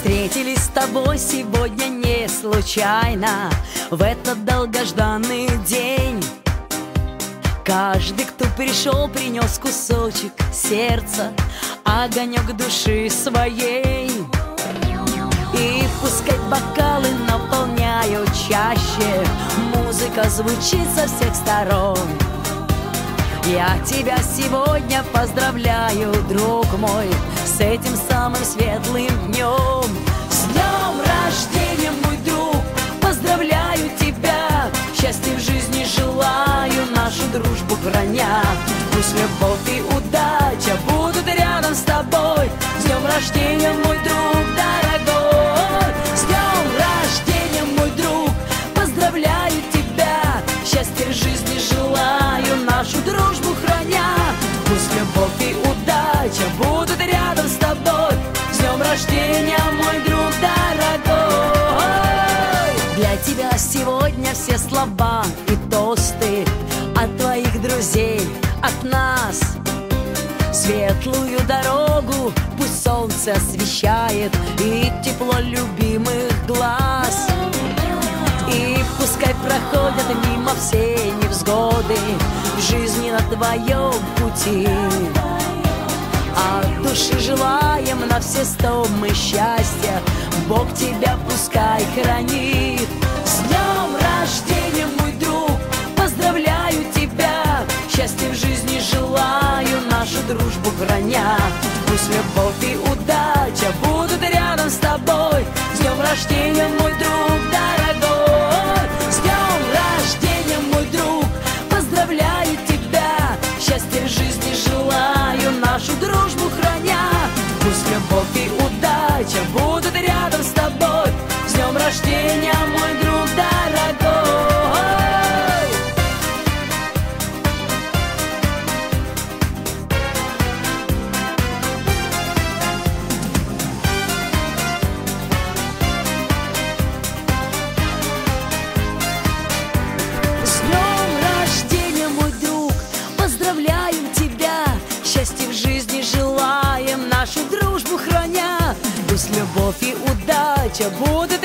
Встретились с тобой сегодня не случайно. В этот долгожданный день Каждый, кто пришел, принес кусочек сердца Огонек души своей. И пускай бокалы наполняют чаще Музыка звучит со всех сторон. Я тебя сегодня поздравляю, друг мой, с этим самым светлым днем. Любовь и удача будут рядом с тобой. С днем рождения, мой друг дорогой. С днем рождения, мой друг, поздравляю тебя, счастья в жизни желаю, нашу дружбу храня. Пусть любовь и удача будут рядом с тобой. С днем рождения, мой друг дорогой. Для тебя сегодня все слова и тосты Светлую дорогу пусть солнце освещает И тепло любимых глаз. И пускай проходят мимо все невзгоды В жизни на твоем пути. От души желаем на все сто мы счастья. Бог тебя пускай хранит. С днем рождения, храня Пусть любовь и удача будут рядом с тобой. С днем рождения, мой друг дорогой. С днем рождения, мой друг, поздравляю тебя. Счастья жизни желаю, нашу дружбу храня. Пусть любовь и удача будут рядом с тобой. С днем рождения, мой друг дорогой любовь и удача будут